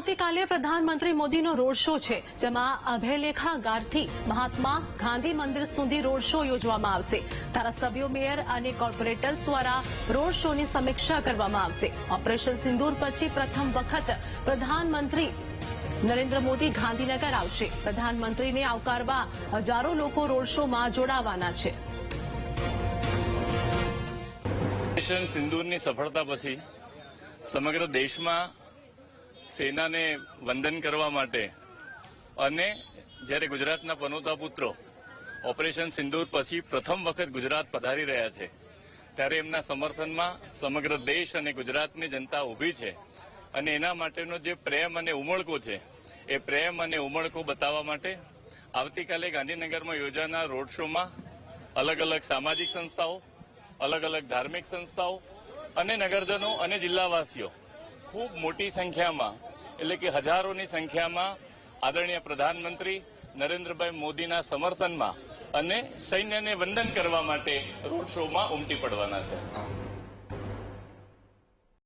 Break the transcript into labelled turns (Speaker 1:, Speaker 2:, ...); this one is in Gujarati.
Speaker 1: આવતીકાલે પ્રધાનમંત્રી મોદીનો રોડ શો છે, જેમાં અભયલેખા મહાત્મા ગાંધી મંદિર સુધી રોડ શો યોજવામાં આવશે. ધારાસભ્યો, મેયર અને કોર્પોરેટર્સ દ્વારા રોડ શોની સમીક્ષા કરવામાં આવશે. ઓપરેશન સિંદૂર પછી પ્રથમ વખત પ્રધાનમંત્રી નરેન્દ્ર મોદી ગાંધીનગર આવશે. પ્રધાનમંત્રીને આવકારવા હજારો લોકો રોડ શોમાં જોડાવાના છે.
Speaker 2: ઓપરેશન સિંદૂરની સફળતા પછી સમગ્ર દેશમાં સેનાને વંદન કરવા માટે અને જ્યારે ગુજરાતના પનોતા પુત્રો ઓપરેશન સિંદૂર પછી પ્રથમ વખત ગુજરાત પધારી રહ્યા છે, ત્યારે એમના સમર્થનમાં સમગ્ર દેશ અને ગુજરાતની જનતા ઊભી છે અને એના માટેનો જે પ્રેમ અને ઉમળકો છે, એ પ્રેમ અને ઉમળકો બતાવવા માટે આવતીકાલે ગાંધીનગરમાં યોજાનાર રોડ શોમાં અલગ અલગ સામાજિક સંસ્થાઓ, અલગ અલગ ધાર્મિક સંસ્થાઓ અને નગરજનો અને જિલ્લાવાસીઓ ખૂબ મોટી સંખ્યામાં, એટલે કે હજારોની સંખ્યામાં આદરણીય પ્રધાનમંત્રી નરેન્દ્રભાઈ મોદીના સમર્થનમાં અને સૈન્યને વંદન કરવા માટે રોડ શોમાં ઉમટી પડવાના છે.